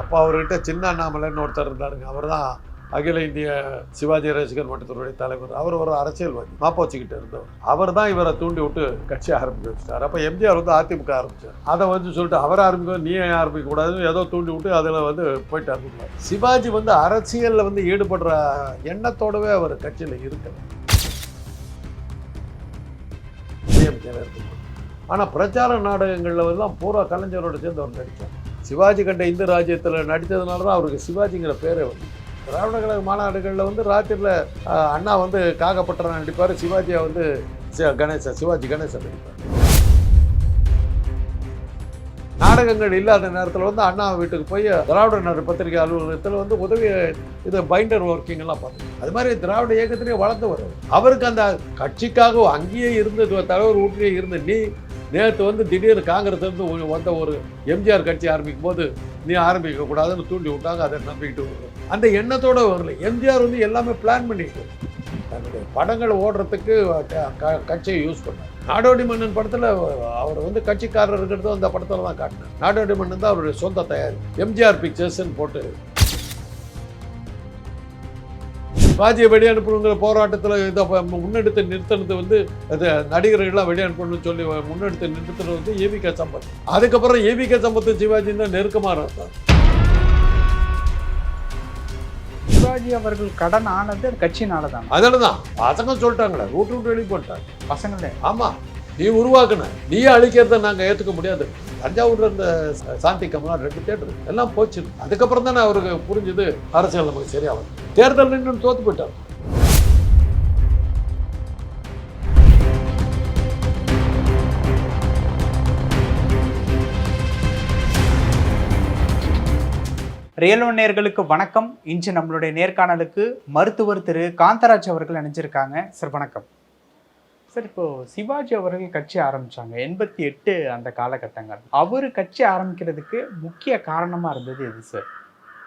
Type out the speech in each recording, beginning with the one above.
அப்போ அவர்கிட்ட சின்ன அண்ணாமலைன்னு ஒருத்தர் இருந்தாருங்க. அவர் தான் அகில இந்திய சிவாஜி ரசிகர் மன்றத்தினுடைய தலைவர். அவர் ஒரு அரசியல்வாதி மாப்போச்சிக்கிட்ட இருந்தவர். அவர் தான் இவரை தூண்டி விட்டு கட்சி ஆரம்பிக்க வச்சுட்டார். அப்போ எம்ஜிஆர் வந்து அதிமுக ஆரம்பிச்சார். அதை வந்து சொல்லிட்டு அவர் ஆரம்பிக்க நீ ஆரம்பிக்க கூடாதுன்னு ஏதோ தூண்டி விட்டு அதில் வந்து போயிட்டு ஆரம்பிக்கிறார் சிவாஜி வந்து அரசியலில் வந்து ஈடுபடுற எண்ணத்தோடவே அவர் கட்சியில் இருக்கிறார் டிஎம்கேல இருக்கும்போது ஆனால் பிரச்சார நாடகங்களில் எல்லாம் பூரா கலைஞரோட சேர்ந்து அவர் நடித்தார் சிவாஜி கண்ட இந்து ராஜ்யத்தில் நடித்ததுனால தான் அவருக்கு சிவாஜிங்கிற பேரே வந்து திராவிட கழக மாநாடுகளில் வந்து ராத்திரியில் அண்ணா வந்து காகப்பட்டரன் நடிப்பார் சிவாஜியை வந்து கணேசன் சிவாஜி கணேசன் நடிப்பார். நாடகங்கள் இல்லாத நேரத்தில் வந்து அண்ணா வீட்டுக்கு போய் திராவிட நாடு பத்திரிகை அலுவலகத்தில் வந்து உதவி இது பைண்டர் ஒர்க்கிங் எல்லாம் பார்த்தோம் அது மாதிரி திராவிட இயக்கத்திலேயே வளர்ந்து வரும் அவருக்கு அந்த கட்சிக்காக அங்கேயே இருந்து தலைவர் வீட்டிலேயே இருந்து நீ நேற்று வந்து திடீர்னு காங்கிரஸ் வந்து வந்த ஒரு எம்ஜிஆர் கட்சி ஆரம்பிக்கும் போது நீ ஆரம்பிக்க கூடாதுன்னு தூண்டி விட்டாங்க அதை நம்பிக்கிட்டு வரும் அந்த எண்ணத்தோடு வரல. எம்ஜிஆர் வந்து எல்லாமே பிளான் பண்ணிட்டு தன்னுடைய படங்கள் ஓடுறதுக்கு க- க- கட்சியை யூஸ் பண்ணார். நாடோடி மன்னன் படத்தில் அவர் வந்து கட்சிக்காரர் இருக்கிறதும் அந்த படத்தில் தான் காட்டினார். நாடோடி மன்னன் தான் அவருடைய சொந்த தயார். எம்ஜிஆர் பிக்சர்ஸ்ன்னு போட்டு சிவாஜியை வெளியனுப்பணுங்கிற போராட்டத்தில் இதை முன்னெடுத்து நிறுத்தினது வந்து அது நடிகர்கள்லாம் வெளியனுப்பணும்னு சொல்லி முன்னெடுத்து நிறுத்தினது வந்து ஏவிகே சம்பத். அதுக்கப்புறம் ஏவிகே சம்பத்து சிவாஜி தான் நெருக்கமாக இருந்தார் சிவாஜி அவர்கள் கடன் ஆனது கட்சினால தான். அதில் தான் பசங்க சொல்லிட்டாங்களே ரூட் ரூட் வெளியே போட்டாங்க பசங்களே. ஆமாம் நீ உருவாக்குன நீ அழிக்கிறத நாங்கள் ஏற்றுக்க முடியாது. தஞ்சாவூர்ல இருந்த சாந்தி கமலா ரெண்டு தேட்டர் எல்லாம் போச்சு. அதுக்கப்புறம் தானே அவருக்கு புரிஞ்சுது அரசியல் நமக்கு சரியாகும் தேர்தல் நின்று தோத்து போயிட்டார் ரியல் ஒன் நேயர்களுக்கு வணக்கம். இன்று நம்மளுடைய நேர்காணலுக்கு மருத்துவர் திரு. காந்தராஜ் அவர்கள் நினைச்சிருக்காங்க சார் வணக்கம். சார் இப்போ சிவாஜி அவர்கள் கட்சி ஆரம்பிச்சாங்க. எண்பத்தி எட்டு அந்த காலகட்டங்கள். அவர் கட்சி ஆரம்பிக்கிறதுக்கு முக்கிய காரணமா இருந்தது எது சார்?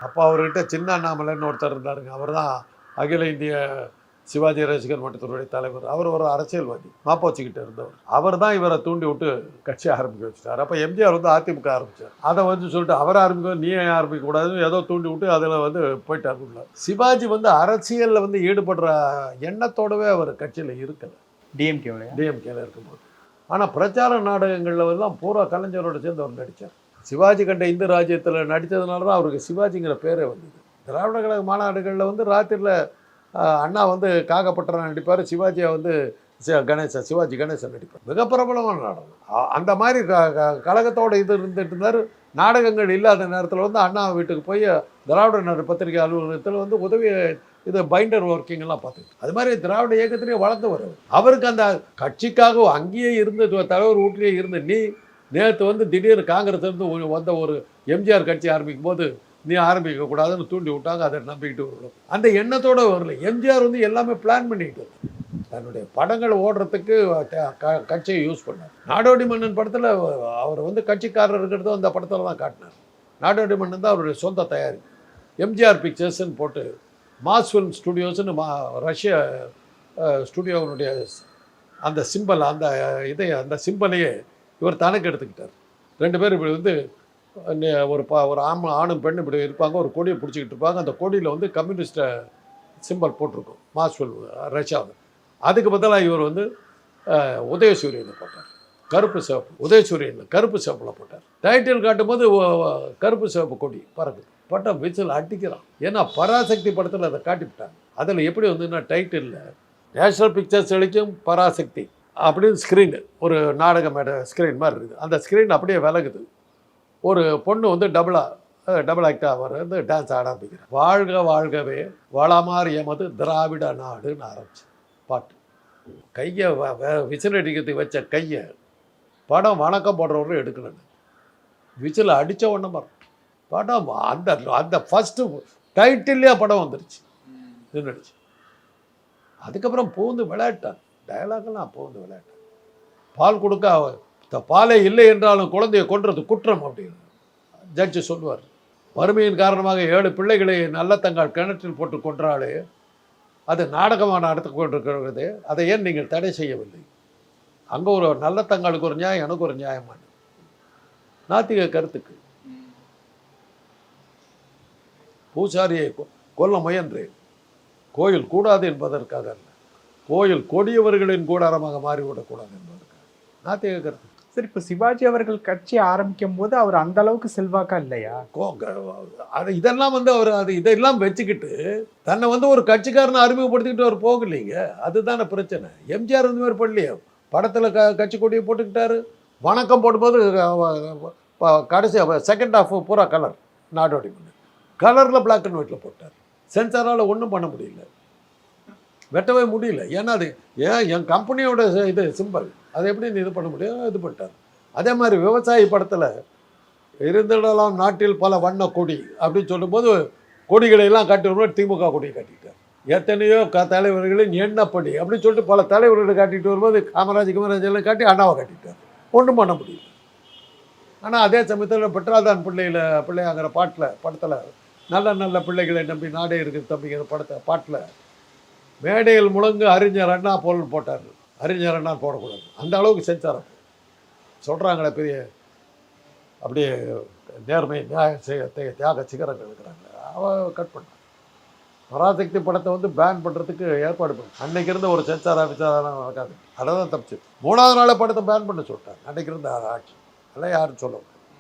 அப்போ அவர்கிட்ட சின்ன அண்ணாமலைன்னு ஒருத்தர் இருந்தாருங்க. அவர் தான் அகில இந்திய சிவாஜி ரசிகர் மன்றத்தினுடைய தலைவர். அவர் ஒரு அரசியல்வாதி மாப்போச்சிக்கிட்ட இருந்தவர். அவர் தான் இவரை தூண்டி விட்டு கட்சி ஆரம்பிக்க வச்சிட்டார். அப்போ எம்ஜிஆர் வந்து அதிமுக ஆரம்பிச்சார். அதை வந்து சொல்லிட்டு அவர் ஆரம்பிக்க நீ ஆரம்பிக்க கூடாதுன்னு ஏதோ தூண்டி விட்டு அதில் வந்து போயிட்டார் உள்ள சிவாஜி வந்து அரசியலில் வந்து ஈடுபடுற எண்ணத்தோடவே அவர் கட்சியில் இருக்கல. டிஎம்கேவுடைய டிஎம்கேல இருக்கும்போது. ஆனால் பிரச்சார நாடகங்களில் எல்லாம் பூரா கலைஞரோட சேர்ந்து அவர் நடித்தார் சிவாஜி கண்ட இந்து ராஜ்யத்தில் நடித்ததுனால தான் அவருக்கு சிவாஜிங்கிற பேரே வந்தது. திராவிட கழக மாநாடுகளில் வந்து ராத்திரியில் அண்ணா வந்து காகப்பட்டரன் நடிப்பார் சிவாஜியை வந்து சி- கணேசன் சிவாஜி கணேசன் நடிப்பார். மிக பிரபலமான நாடகம். அந்த மாதிரி க க- கழகத்தோட இது இருந்துட்டு இருந்தார் நாடகங்கள் இல்லாத நேரத்தில் வந்து அண்ணா வீட்டுக்கு போய் திராவிட நாடு பத்திரிகை அலுவலகத்தில் வந்து உதவி இது பைண்டர் ஒர்க்கிங்லாம் பார்த்துட்டு பார்த்துக்கிட்டு. அது மாதிரி திராவிட இயக்கத்திலேயே வளர்ந்து வருவார் அவருக்கு அந்த கட்சிக்காக அங்கேயே இருந்து தலைவர் வீட்லேயே இருந்து நீ நேற்று வந்து திடீர்னு காங்கிரஸ்லேருந்து வந்த ஒரு எம்ஜிஆர் கட்சி ஆரம்பிக்கும் போது நீ ஆரம்பிக்க கூடாதுன்னு தூண்டி விட்டாங்க அதை நம்பிக்கிட்டு வரணும் அந்த எண்ணத்தோடு வரல. எம்ஜிஆர் வந்து எல்லாமே பிளான் பண்ணிட்டு தன்னுடைய படங்கள் ஓடுறதுக்கு க- கட்சியை யூஸ் பண்ணார். நாடோடி மன்னன் படத்தில் அவர் வந்து கட்சிக்காரர் இருக்கிறதும் அந்த படத்தில் தான் காட்டினார். நாடோடி மன்னன் தான் அவருடைய சொந்த தயார். எம்ஜிஆர் பிக்சர்ஸ்ன்னு போட்டு மாஸ் ஃபிலிம் ஸ்டுடியோஸ்னு மா ரஷ்ய ஸ்டுடியோவினுடைய அந்த சிம்பல் அந்த இதை அந்த சிம்பலையே இவர் தனக்கு எடுத்துக்கிட்டார். ரெண்டு பேரும் இப்படி வந்து ஒரு பா ஒரு ஆம் ஆணும் பெண்ணும் இப்படி இருப்பாங்க ஒரு கொடியை பிடிச்சிக்கிட்டு இருப்பாங்க. அந்த கொடியில் வந்து கம்யூனிஸ்ட்டை சிம்பல் போட்டிருக்கும் மாஸ் ரஷ்யாவில் அதுக்கு பதிலாக இவர் வந்து அஹ், உதயசூரியனை போட்டார். கருப்பு சிவப்பு உதயசூரியன் கருப்பு சிவப்பில் போட்டார். டைட்டில் காட்டும்போது கருப்பு சிவப்பு கொடி பறக்குது. பட்டம் விசில் அடிக்கிறான். ஏன்னா பராசக்தி படத்தில் அதை காட்டிவிட்டாங்க. அதில் எப்படி வந்துன்னா டைட்டிலில் நேஷனல் பிக்சர்ஸ் அளிக்கும் பராசக்தி. அப்படின்னு ஸ்க்ரீன் ஒரு நாடக மேட ஸ்க்ரீன் மாதிரி இருக்குது. அந்த ஸ்க்ரீன் அப்படியே விலகுது. ஒரு பொண்ணு வந்து டபுளாக டபுள் ஆக்டாக வந்து டான்ஸ் ஆட ஆரம்பிக்கிறேன் வாழ்க வாழ்கவே வளமார் எமது திராவிட நாடுன்னு ஆரம்பிச்சு. பாட்டு. கையை விசில் அடிக்கிறதுக்கு வச்ச கையை படம் வணக்கம் போடுறவரும் எடுக்கலன்னு விசில் அடித்த உடனே வரும் படம் அந்த அந்த ஃபஸ்ட்டு டைட்டில்லே படம் வந்துருச்சு. நின்றுடுச்சு அதுக்கப்புறம் பூந்து விளையாட்டான் டயலாக அப்போ வந்து விளையாட்டு பால் கொடுக்க இந்த பாலே இல்லை என்றாலும் குழந்தையை கொன்றது குற்றம் அப்படின்னு ஜட்ஜு சொல்லுவார். வறுமையின் காரணமாக ஏழு பிள்ளைகளை நல்ல தங்கள் கிணற்றில் போட்டு கொன்றாலே அது நாடகமாக நடத்து கொண்டிருக்கிறது. அதை ஏன் நீங்கள் தடை செய்யவில்லை? அங்கே ஒரு நல்ல தங்களுக்கு ஒரு நியாயம் எனக்கு ஒரு நியாயமான நாத்திக கருத்துக்கு. பூசாரியை கொ- கொல்ல முயன்றேன். கோயில் கூடாது என்பதற்காக அல்ல. கோயில் கொடியவர்களின் கூடாரமாக மாறிவிடக்கூடாது நாத்திக கருத்து சரி இப்போ சிவாஜி அவர்கள் கட்சி ஆரம்பிக்கும் போது அவர் அந்த அளவுக்கு செல்வாக்கா இல்லையா? அது இதெல்லாம் வந்து அவர் அது இதெல்லாம் வச்சுக்கிட்டு தன்னை வந்து ஒரு கட்சிக்காரனை அறிமுகப்படுத்திக்கிட்டு அவர் போகலைங்க. அதுதானே பிரச்சனை. எம்ஜிஆர் இந்த மாதிரி பண்ணலையே. படத்தில் க கட்சி கொடியை போட்டுக்கிட்டாரு. வணக்கம் போடும்போது கடைசி செகண்ட் ஹாஃப் பூரா கலர் நாடோடி மணி கலரில் பிளாக் அண்ட் ஒயிட்டில் போட்டார். சென்சாரால் ஒன்றும் பண்ண முடியல. வெட்டவே முடியல. ஏன்னா அது ஏன் என் கம்பெனியோட இது சிம்பல் அதை எப்படி நீ இது பண்ண முடியும்? இது பண்ணிட்டார். அதே மாதிரி விவசாயி படத்தில் இருந்திடலாம் நாட்டில் பல வண்ண கொடி அப்படின்னு சொல்லும்போது கொடிகளை எல்லாம் காட்டி வரும்போது திமுக கொடியை காட்டிட்டார். எத்தனையோ க தலைவர்களின் எண்ணப்படி அப்படின்னு சொல்லிட்டு பல தலைவர்களை காட்டிட்டு வரும்போது காமராஜ் காமராஜ் எல்லாம் காட்டி அண்ணாவை காட்டிட்டார். ஒன்றும் பண்ண முடியல. ஆனால் அதே சமயத்தில் பெட்ராதான் பிள்ளையில் பிள்ளையாங்கிற பாட்டில் படத்தில் நல்ல நல்ல பிள்ளைகளை நம்பி நாடே இருக்குது தம்பிங்கிற படத்தை பாட்டில் மேடையில் முழங்கு அறிஞர் அண்ணா போல் போட்டார். அறிஞர் அண்ணா போடக்கூடாது. அந்த அளவுக்கு செஞ்சார் சொல்கிறாங்களே பெரிய அப்படியே நேர்மை நியாய செய்ய தியாக சிகரங்கள் இருக்கிறாங்க. அவ கட் பண்ணான் பராசக்தி படத்தை வந்து பேன் பண்ணுறதுக்கு ஏற்பாடு பண்ணு. அன்னைக்கு இருந்த ஒரு சென்சார் ஆஃபீஸர் நடக்காது. அதை தான் தப்பிச்சு. மூணாவது நாளே படத்தை பேன் பண்ண சொல்லிட்டாங்க. அன்னைக்கு இருந்த ஆட்சி. அதெல்லாம் யாரும் சொல்ல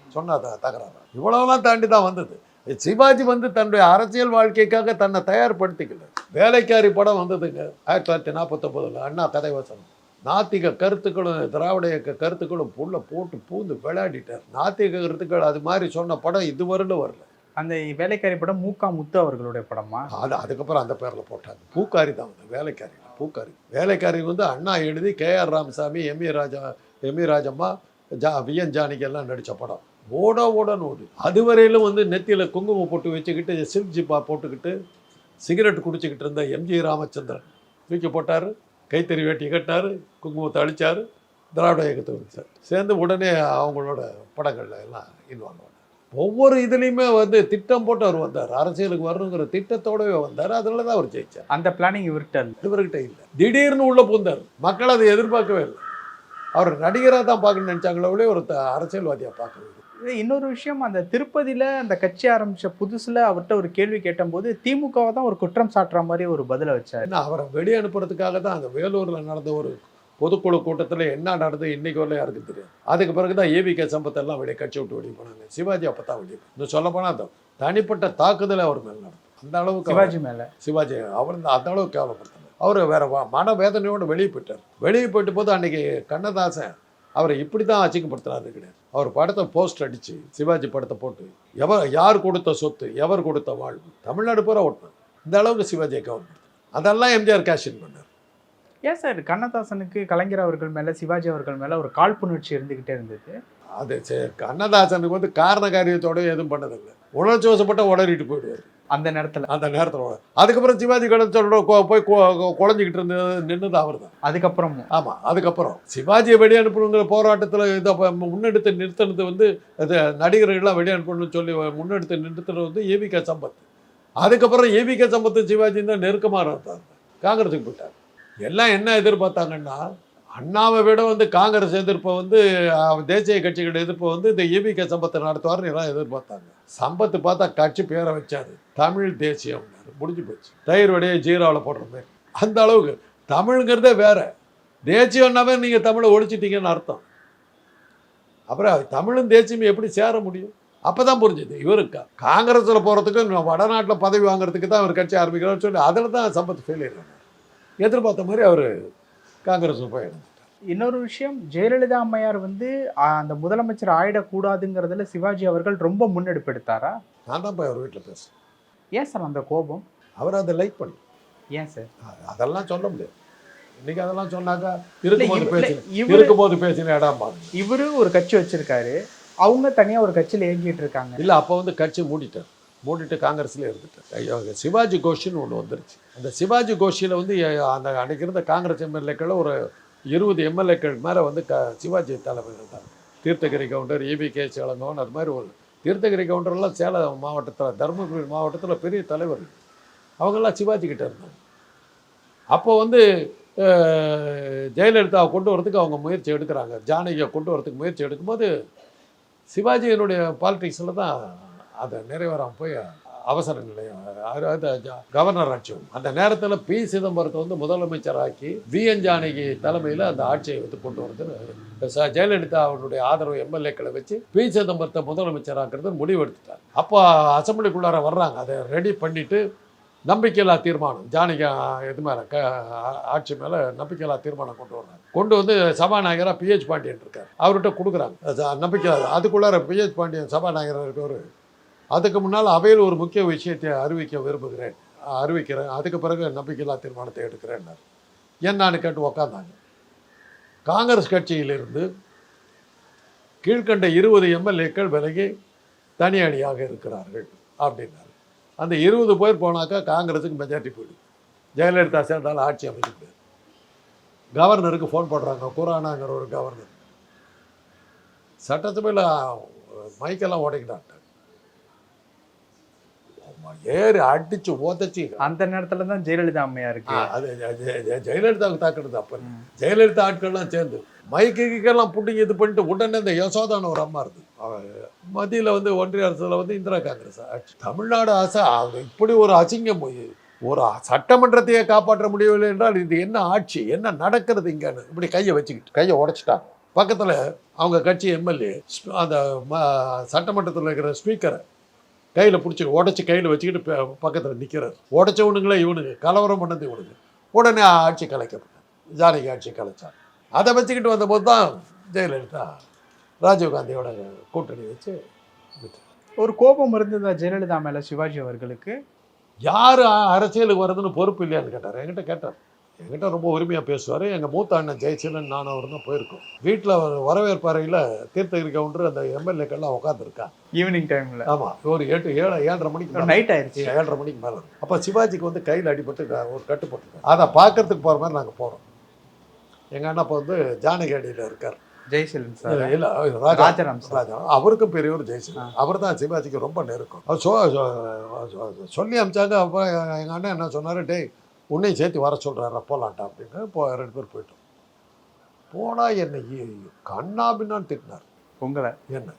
சொன்னா த- தகராறு. இவ்வளோலாம் தாண்டி தான் வந்தது. சிவாஜி வந்து தன்னுடைய அரசியல் வாழ்க்கைக்காக தன்னை தயார்படுத்திக்கல. வேலைக்காரி படம் வந்ததுங்க ஆயிரத்தி தொள்ளாயிரத்தி நாற்பத்தொம்போதில் அண்ணா கதை வசனம் நாத்திக கருத்துக்களும் திராவிட இயக்க கருத்துக்களும் புள்ள போட்டு பூந்து விளையாடிட்டார். நாத்திக கருத்துக்கள் அது மாதிரி சொன்ன படம் இதுவரையிலும் வரல. அந்த வேலைக்காரி படம் மூக்கா முத்து அவர்களுடைய படமா? அது அதுக்கப்புறம் அந்த பேரில் போட்டாங்க. பூக்காரி தான் வந்து வேலைக்காரி பூக்காரி. வேலைக்காரி வந்து அண்ணா எழுதி KR Ramasamy M A Raja M A Rajamma Jha VN Janaki எல்லாம் நடித்த படம். ஓட ஓடன்னு ஓடு. அதுவரையிலும் வந்து நெத்தியில் குங்குமம் போட்டு வச்சுக்கிட்டு சில்க் ஜிப்பா போட்டுக்கிட்டு சிகரெட் குடிச்சிக்கிட்டு இருந்த எம்ஜி ராமச்சந்திரன். தூக்கி போட்டார் கைத்தறி வேட்டி கட்டினார் குங்குமத்தை அழிச்சார் திராவிட இயக்கத்தை வச்சார் சேர்ந்து உடனே அவங்களோட படங்கள்ல எல்லாம் இன்வால்வ் ஆனார். ஒவ்வொரு இதுலேயுமே வந்து திட்டம் போட்டு அவர் வந்தார். அரசியலுக்கு வரணுங்கிற திட்டத்தோடவே வந்தார். அதில் தான் அவர் ஜெயிச்சார். அந்த பிளானிங் இவர்கிட்ட. இவர்கிட்ட இல்லை. திடீர்னு உள்ள பூந்தார் மக்கள் அதை எதிர்பார்க்கவே இல்லை. அவர் நடிகராக தான் பார்க்கணும்னு நினச்சாங்களே ஒரு அரசியல்வாதியாக பார்க்கவே இன்னொரு விஷயம் அந்த திருப்பதியில அந்த கட்சி ஆரம்பிச்ச புதுசுல அவர்கிட்ட ஒரு கேள்வி கேட்டபோது திமுகவை தான் ஒரு குற்றம் சாட்டுற மாதிரி ஒரு பதில வச்சாரு. அவரை வெளியே அனுப்புறதுக்காக தான் அந்த வேலூரில் நடந்த ஒரு பொதுக்குழு கூட்டத்தில் என்ன நடந்தது இன்னைக்கு வரல யாருக்கு தெரியும் அதுக்கு பிறகு தான் ஏவிகே சம்பத்தெல்லாம் வெளியே கட்சி விட்டு வெளியே போனாங்க. சிவாஜி அப்போ தான் வெளியே இன்னும் சொல்ல போனால் அந்த தனிப்பட்ட தாக்குதலை அவர் மேல் நடக்கும் அந்த அளவுக்கு சிவாஜி மேல. சிவாஜி அவர் இந்த அந்த அளவுக்கு கேவலப்படுத்தினார். அவர் வேற வ- மனவேதனையோடு வெளியே போயிட்டார். வெளியே போயிட்டு போது அன்னைக்கு கண்ணதாசன் அவரை இப்படி தான் அச்சிங்கப்படுத்துறாரு கிடையாது. அவர் படத்தை போஸ்ட் அடித்து சிவாஜி படத்தை போட்டு எவர் யார் கொடுத்த சொத்து எவர் கொடுத்த வாழ்வு தமிழ்நாடு பூரா ஓட்டினார். இந்த அளவுக்கு சிவாஜியை கவர்மெண்ட் அதெல்லாம் எம்ஜிஆர் கேஷின் பண்ணார். ஏன் சார் கண்ணதாசனுக்கு கலைஞர் அவர்கள் மேல சிவாஜி அவர்கள் மேல ஒரு காழ்ப்புணர்ச்சி இருந்துகிட்டே இருந்தது? அது சரி, கண்ணதாசனுக்கு வந்து காரண காரியத்தோட எதுவும் பண்ணதில்லை. உணர்ச்சி வசப்பட்ட உளறிட்டு போயிடுவார். அந்த நேரத்துல. அந்த நேரத்தில். அதுக்கப்புறம் சிவாஜி கணேசனோட போய் குழஞ்சிக்கிட்டு இருந்தது நின்றுது அவர் தான் அதுக்கப்புறமும் ஆமாம் அதுக்கப்புறம். சிவாஜியை வெளியே அனுப்பணுங்கிற போராட்டத்தில் இதை முன்னெடுத்து நிறுத்தினது வந்து நடிகர்கள்லாம் வெளியே அனுப்பணும்னு சொல்லி முன்னெடுத்து நிறுத்தினது வந்து ஏவிகே சம்பத். அதுக்கப்புறம் ஏவிகே சம்பத்து சிவாஜி தான் நெருக்கமாக இருந்தார் காங்கிரஸுக்கு போயிட்டார் எல்லாம் என்ன எதிர்பார்த்தாங்கன்னா அண்ணாவை விட வந்து காங்கிரஸ் எதிர்ப்பை வந்து தேசிய கட்சிகளோட எதிர்ப்பை வந்து இந்த ஏவிகே சம்பத்தை நடத்துவார்னு எல்லாம் எதிர்பார்த்தாங்க. சம்பத்து பார்த்தா கட்சி பேரை வச்சாரு. தமிழ் தேசியம். முடிஞ்சு போச்சு. தயிர் வடையை ஜீராவில் போடுறது அந்த அளவுக்கு தமிழுங்கிறதே வேற. தேசியம்னாவே நீங்கள் தமிழை ஒழிச்சிட்டீங்கன்னு அர்த்தம். அப்புறம் தமிழும் தேசியமும் எப்படி சேர முடியும்? அப்போ தான் புரிஞ்சுது இவருக்கு காங்கிரஸில் போகிறதுக்கு வடநாட்டில் பதவி வாங்குறதுக்கு தான் அவர் கட்சி ஆரம்பிக்கிறான்னு சொல்லி அதில் தான் சம்பத் ஃபெயிலியர் எதிர்பார்த்த மாதிரி அவர் காங்கிரஸ் போய் இணைஞ்சிட்டார். இன்னொரு விஷயம் ஜெயலலிதா அம்மையார் வந்து அந்த முதலமைச்சர் ஆயிடக்கூடாதுங்கிறதுல சிவாஜி அவர்கள் ரொம்ப முன்னெடுப்பு எடுத்தாரா நான் தான் போய் அவர் வீட்டில் பேசுகிறேன் ஏன் சார் அந்த கோபம்? அவர் அதை லைக் பண்ணி. ஏன் சார்? அதெல்லாம் சொல்ல முடியாது. இன்னைக்கு அதெல்லாம் சொன்னாக்கா இருக்கும்போது இவரு- இருக்கும்போது பேசின இடம் பாருங்க இவரு ஒரு கட்சி வச்சிருக்காரு. அவங்க தனியா ஒரு கட்சியில இயங்கிட்டு இருக்காங்க. இல்லை அப்போ வந்து கட்சி மூடிட்டார். மூடிட்டு காங்கிரஸ்லேயே இருந்துட்டேன் ஐயோ, சிவாஜி கோஷின்னு ஒன்று வந்துருச்சு. அந்த சிவாஜி கோஷியில் வந்து அந்த அன்னைக்கு இருந்த காங்கிரஸ் எம்எல்ஏக்கள் ஒரு இருபது எம்எல்ஏக்கள் மேலே வந்து க சிவாஜி தலைமை இருந்தார் தீர்த்தகிரி கவுண்டர் ஏபி கே சேலங்கவன் அது மாதிரி ஒரு தீர்த்தகிரி கவுண்டர்லாம் சேலம் மாவட்டத்தில் தருமபுரி மாவட்டத்தில் பெரிய தலைவர்கள் அவங்கெல்லாம் சிவாஜி கிட்டே இருந்தாங்க. அப்போ வந்து ஜெயலலிதாவை கொண்டு வரதுக்கு அவங்க முயற்சி எடுக்கிறாங்க. ஜானகியை கொண்டு வரதுக்கு முயற்சி எடுக்கும்போது சிவாஜியினுடைய பாலிடிக்ஸில் தான் அதை நிறைவேறாமல் போய் அவசர நிலையம். கவர்னர் ஆட்சியும் அந்த நேரத்தில் பி. சிதம்பரத்தை வந்து முதலமைச்சராக்கி வி. என். ஜானகி தலைமையில் அந்த ஆட்சியை வந்து கொண்டு வரது ஜெயலலிதா அவருடைய ஆதரவு எம்எல்ஏக்களை வச்சு பி. சிதம்பரத்தை முதலமைச்சராக்குறது முடிவெடுத்துட்டாங்க அப்போ அசம்பிளிக்குள்ளார வர்றாங்க. அதை ரெடி பண்ணிட்டு நம்பிக்கையில்லா தீர்மானம். ஜானகி இது மேலே க ஆட்சி மேலே நம்பிக்கையில்லா தீர்மானம் கொண்டு வர்றாங்க. கொண்டு வந்து சபாநாயகராக பிஹெச் பாண்டியன் இருக்கார். அவர்கிட்ட கொடுக்குறாங்க. நம்பிக்கை அதுக்குள்ளார பிஹெச் பாண்டியன் சபாநாயகராக இருக்கவர் அதுக்கு முன்னால் அவையில் ஒரு முக்கிய விஷயத்தை அறிவிக்க விரும்புகிறேன். அறிவிக்கிறேன். அதுக்கு பிறகு நம்பிக்கையில்லா தீர்மானத்தை எடுக்கிறேன்னார் என்னான்னு கேட்டு உக்காந்தாங்க? காங்கிரஸ் கட்சியிலிருந்து கீழ்க்கண்ட இருபது எம்எல்ஏக்கள் விலகி தனி அணியாக இருக்கிறார்கள் அப்படின்னாரு. அந்த இருபது பேர் போனாக்கா காங்கிரஸுக்கு மெஜாரிட்டி போயிடும் ஜெயலலிதா சேர்ந்தாலும் ஆட்சி அமைக்க முடியாது. கவர்னருக்கு ஃபோன் பண்ணுறாங்க குரானாங்கிற ஒரு கவர்னர் சட்டசபையில் மைக்கெல்லாம் உடைக்கிட்டாங்க ஏறி அடிச்சு உதச்சி அந்த நேரத்துல தான் ஜெயலலிதா அம்மையா இருக்கு. அது ஜெ- ஜெ- ஜெ- ஜெயலலிதாவுக்கு தாக்குறது அப்போ. ஜெயலலிதா ஆட்கள்லாம் சேர்ந்து. மைக்குக்கெல்லாம் புட்டிங்க இது பண்ணிட்டு உடனே இந்த யசோதான ஒரு அம்மா இருந்து மத்தியில் வந்து ஒன்றிய அரசில் வந்து இந்திரா காங்கிரஸ் ஆட்சி. தமிழ்நாடு ஆசை இப்படி ஒரு அசிங்கம் போய் ஒரு சட்டமன்றத்தையே காப்பாற்ற முடியவில்லை என்றால் இது என்ன ஆட்சி என்ன நடக்கிறது இங்கன்னு இப்படி கையை வச்சுக்கிட்டு. கையை உடைச்சிட்டாங்க பக்கத்தில் அவங்க கட்சி எம்எல்ஏ அந்த ம சட்டமன்றத்தில் இருக்கிற ஸ்பீக்கரை கையில் பிடிச்சி உடச்சி கையில் வச்சுக்கிட்டு பக்கத்தில் நிற்கிறார் உடைச்சவனுங்களே இவனுங்க. கலவரம் பண்ணது இவனுங்க. உடனே ஆட்சி கலைக்கப்பட்டார் ஜானகி ஆட்சி கலைச்சார் அதை வச்சுக்கிட்டு வந்தபோது தான் ஜெயலலிதா ராஜீவ்காந்தியோட கூட்டணி வச்சு. ஒரு கோபம் இருந்ததா ஜெயலலிதா மேல சிவாஜி அவர்களுக்கு? யார் அரசியலுக்கு வர்றதுன்னு பொறுப்பு இல்லையான்னு கேட்டார். என்கிட்ட கேட்டார். என்கிட்ட ரொம்ப உரிமையாக பேசுவார். எங்கள் மூத்த அண்ணன் ஜெயசீலன் நானும் அவர் தான் போயிருக்கோம். வீட்டில் வரவேற்பறையில் தீர்த்தகிரி கவுண்டர் அந்த எம்எல்ஏக்கள்லாம் உட்காந்துருக்கா ஈவினிங் டைம்ல ஆமாம் ஒரு எட்டு ஏழு ஏழரை மணிக்கு மேல. நைட் ஆயிருச்சு. ஏழரை மணிக்கு மேலே. அப்போ சிவாஜிக்கு வந்து கையில் அடிபட்டு ஒரு கட்டுப்பட்டு அதை பார்க்கறதுக்கு போகிற மாதிரி நாங்கள் போகிறோம் எங்கள் அண்ணா இப்போ வந்து ஜானகி அடியில் இருக்கார். ஜெய்சீலன் சார். இல்லை ராஜா. ராஜாராம் சார். ராஜா. அவருக்கும் பெரியவர் ஜெயசீலன். அவர் தான் சிவாஜிக்கு ரொம்ப நெருக்கம். அவர் சொல்லி அமிச்சாங்க. அப்போ எங்கள் அண்ணன் என்ன சொன்னார்? டேய் உன்னையும் சேர்த்து வர சொல்கிறாரு போகலான்ட்டா அப்படின்னு. போ ரெண்டு பேர் போயிட்டோம். போனால் என்னை இ- கண்ணாபின்னான்னு திட்டினார். உங்களை என்ன?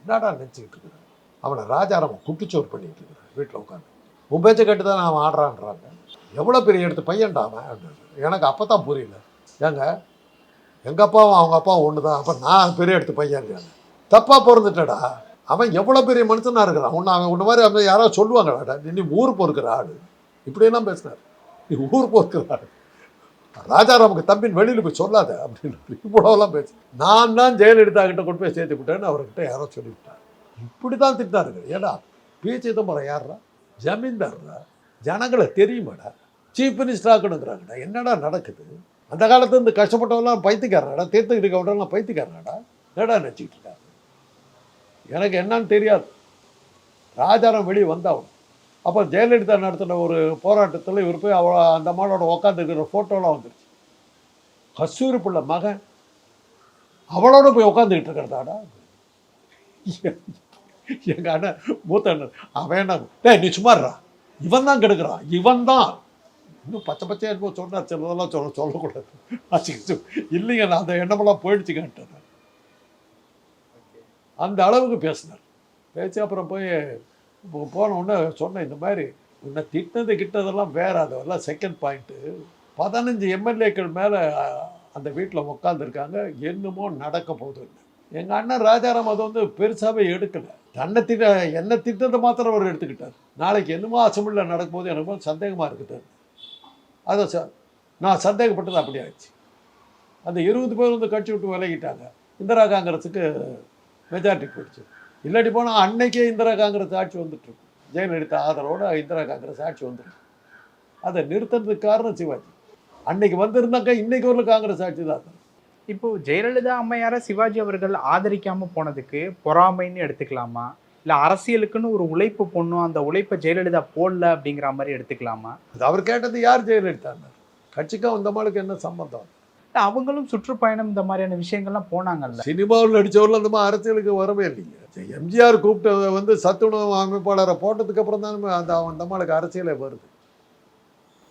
என்னடா நினச்சிக்கிட்டு இருக்கிறேன் அவனை ராஜாராமன் குட்டிச்சோறு பண்ணிட்டு இருக்கிறான் வீட்டில் உட்காந்து உன் பேச்சை கேட்டு தான் அவன் ஆடுறான்றாங்க. எவ்வளோ பெரிய எடுத்து பையன்டா அவன். எனக்கு அப்போ தான் புரியல. ஏங்க எங்கள் அப்பாவும் அவங்க அப்பாவும் ஒன்று தான் அப்போ நான் பெரிய எடுத்து பையன் இருக்காங்க தப்பாக பிறந்துட்டடா. அவன் எவ்வளோ பெரிய மனுஷனாக இருக்கிறான். உன்னை அவன் உன்ன மாதிரி அவன் யாராவது சொல்லுவாங்களாடா நீ ஊர் பொறுக்கிற ஆடு இப்படியெல்லாம் பேசினார் நீ ஊர் போக்குறாரு ராஜாராமுக்கு தம்பின் வெளியில் போய் சொல்லாத அப்படின்னு இவ்வளோலாம் பேசு நான் தான் ஜெயலலிதா கிட்ட கொண்டு போய் சேர்த்து விட்டேன்னு அவர்கிட்ட யாரோ சொல்லிவிட்டார். இப்படி தான் திட்டாருங்க ஏடா பி. சிதம்பரம் யாரா ஜமீன்தார்ரா ஜனங்களை தெரியுமாடா? சீஃப் மினிஸ்டர் ஆக்கணுங்கிறாங்கடா. என்னடா நடக்குது? அந்த காலத்துல இருந்து கஷ்டப்பட்டவெல்லாம் பைத்தியக்காரனாடா தீர்த்துக்கிட்டு கவுண்டர்லாம் பைத்தியக்காரனாடா என்னடா நினச்சிக்கிட்டு இருக்காங்க எனக்கு என்னன்னு தெரியாது. ராஜாராம் வெளியே வந்தாவணும் அப்போ ஜெயலலிதா நடத்தின ஒரு போராட்டத்தில் இவர் போய் அவ அந்த அம்மாவோட உட்காந்துருக்கிற ஃபோட்டோலாம் வந்துருச்சு. கஸ்தூரி பிள்ளை மகன் அவளோட போய் உட்காந்துக்கிட்டு இருக்கிறதாடா. எங்கள் அண்ணன் மூத்த அண்ணன் அவன் என்ன டேய் நீ சும்மாடுறா இவன் தான் கெடுக்கிறான். இவன் தான். இன்னும் பச்சை பச்சையாக இருக்கும் சொன்னார் சிலதெல்லாம் சொல்ல சொல்லக்கூடாது. ஆச்சு இல்லைங்க நான் அந்த எண்ணமெல்லாம் போயிடுச்சுக்கன்ட்டேன் அந்த அளவுக்கு பேசினார். பேசி அப்புறம் போய் போன உடனே சொன்னேன் இந்த மாதிரி உன்னை திட்டினது கிட்டதெல்லாம் வேற. அதெல்லாம் செகண்ட் பாயிண்ட்டு பதினஞ்சு எம்எல்ஏக்கள் மேலே அந்த வீட்டில் உட்காந்துருக்காங்க என்னமோ நடக்க போகுதுன்னு எங்கள் அண்ணன் ராஜாராம் அதை வந்து பெருசாகவே எடுக்கலை. தன்னை திட்ட என்னை திட்டத்தை மாத்திரம் அவர் எடுத்துக்கிட்டார். நாளைக்கு என்னமோ அசம்பிளியில் நடக்கும் போது எனக்கு சந்தேகமாக இருக்குது. அதை ச நான் சந்தேகப்பட்டது அப்படி ஆயிடுச்சு. அந்த இருபது பேர் வந்து கட்சி விட்டு விலகிட்டாங்க. இந்திரா காங்கிரஸுக்கு மெஜாரிட்டி போயிடுச்சு. இல்லாட்டி போனால் அன்னைக்கே இந்திரா காங்கிரஸ் ஆட்சி வந்துட்டு இருக்கும் ஜெயலலிதா ஆதரவோட இந்திரா காங்கிரஸ் ஆட்சி வந்துருக்கு அதை நிறுத்துறதுக்கு காரணம் சிவாஜி. அன்னைக்கு வந்திருந்தாக்கா இன்னைக்கு ஒரு காங்கிரஸ் ஆட்சி தான். இப்போ ஜெயலலிதா அம்மையார சிவாஜி அவர்கள் ஆதரிக்காம போனதுக்கு பொறாமைன்னு எடுத்துக்கலாமா? இல்ல அரசியலுக்குன்னு ஒரு உழைப்பு பொண்ணும் அந்த உழைப்பை ஜெயலலிதா போடல அப்படிங்கிற மாதிரி எடுத்துக்கலாமா? அது அவர் கேட்டது யார் ஜெயலலிதா? கட்சிக்கும் மாளுக்கு என்ன சம்பந்தம்? இல்ல அவங்களும் சுற்றுப்பயணம் இந்த மாதிரியான விஷயங்கள்லாம் போனாங்கல்ல. சினிமாவில் நடித்தவர்கள் அந்த மாதிரி அரசியலுக்கு வரவே இல்லைங்க. எம்ஜிஆர் கூப்பிட்டு வந்து சத்துணவு அமைப்பாளரை போட்டதுக்கு அப்புறம் தான் அந்த அந்த அம்மாளுக்கு அரசியலே வருது.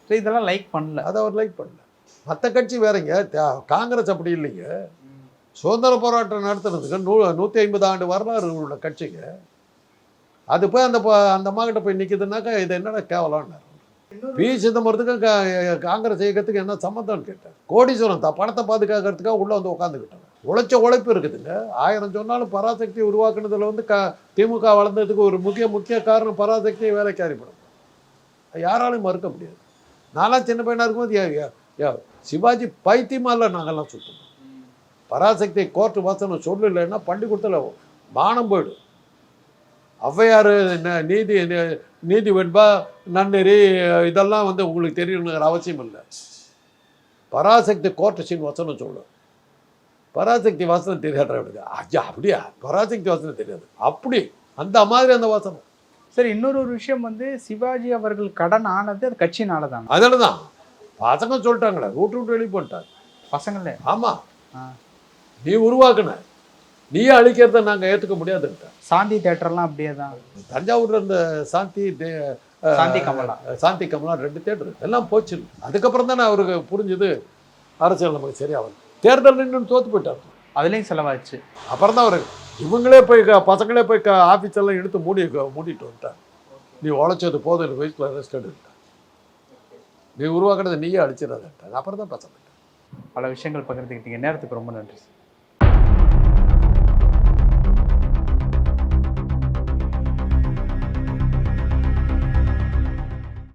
So இதெல்லாம் லைக் பண்ணல. அதை அவர் லைக் பண்ணல. மற்ற கட்சி வேறங்க. காங்கிரஸ் அப்படி இல்லைங்க. சுதந்திர போராட்டம் நடத்துறதுக்கு நூ நூற்றி ஐம்பது ஆண்டு வரலாறு உள்ள கட்சிங்க. அது போய் அந்த அந்த அம்மாக்கிட்ட போய் நிற்கிதுனாக்கா இது என்னடா கேவலம்னாரு. பி. சிதம்பரத்துக்கும் கா- காங்கிரஸ் இயக்கத்துக்கு என்ன சம்மந்தம்னு கேட்டேன். கோடீஸ்வரன் தான் பணத்தை பாதுகாக்கிறதுக்காக உள்ளே வந்து உட்காந்துக்கிட்டாங்க உழைச்ச உழைப்பு இருக்குதுங்க ஆயிரம் சொன்னாலும் பராசக்தி உருவாக்குனதுல வந்து க திமுக வளர்ந்ததுக்கு ஒரு முக்கிய முக்கிய காரணம் பராசக்தியை வேலைக்காரி படம். யாராலையும் மறுக்க முடியாது. நான்லாம் சின்ன பையனாக இருக்கும்போது சிவாஜி பைத்தியமால நாங்கள்லாம் சுத்தணும் பராசக்தி கோர்ட்டு வசனம் சொல்லலைன்னா பள்ளிக்கூடத்தில் மானம் போயிடும். ஔவையார் நீதி நீதி வெண்பா நன்னெறி இதெல்லாம் வந்து உங்களுக்கு தெரியணுங்கிற அவசியம் இல்லை. பராசக்தி கோர்ட்டு சீன் வசனம் சொல்லும் பராசக்தி வாசனம் தெரியாத அவனுக்கு ஐயா அப்படியா? பராசக்தி வாசனம் தெரியாது. அப்படி. அந்த மாதிரி அந்த வாசனம். சார் இன்னொரு ஒரு விஷயம் வந்து சிவாஜி அவர்கள் கடன் ஆனது அது கட்சினால தாங்க அதில் தான் பசங்க சொல்லிட்டாங்களே ரூட் விட்டு வெளியே போட்டாங்க பசங்களே? ஆமாம். நீ உருவாக்குன. நீயே அழிக்கிறத நாங்கள் ஏற்றுக்க முடியாதுன்ட்டேன் சாந்தி தேட்டர்லாம் அப்படியே தான் தஞ்சாவூர்ல இருந்த சாந்தி சாந்தி கமலா. சாந்தி கமலா ரெண்டு தேட்டர். எல்லாம் போச்சு. அதுக்கப்புறம் தானே அவருக்கு புரிஞ்சுது அரசியல் நமக்கு சரியாகும் தேர்தல் நின்று தோத்து போயிட்டார். அதுலேயும் செலவாச்சு அப்புறம் தான் அவர் இவங்களே போய் பசங்களே போய் ஆஃபீஸ் எல்லாம் எடுத்து மூடி மூடிட்டு வந்துட்டார் நீ உழைச்சது போதும் எனக்கு வயசில் ரெஸ்ட் எடுட்டார் நீ உருவாக்குறதை நீயே அடிச்சிடாதட்டாங்க அப்புறம் தான் பசங்க பல விஷயங்கள் பகிர்ந்துக்கிட்டீங்க நேரத்துக்கு ரொம்ப நன்றி சார்.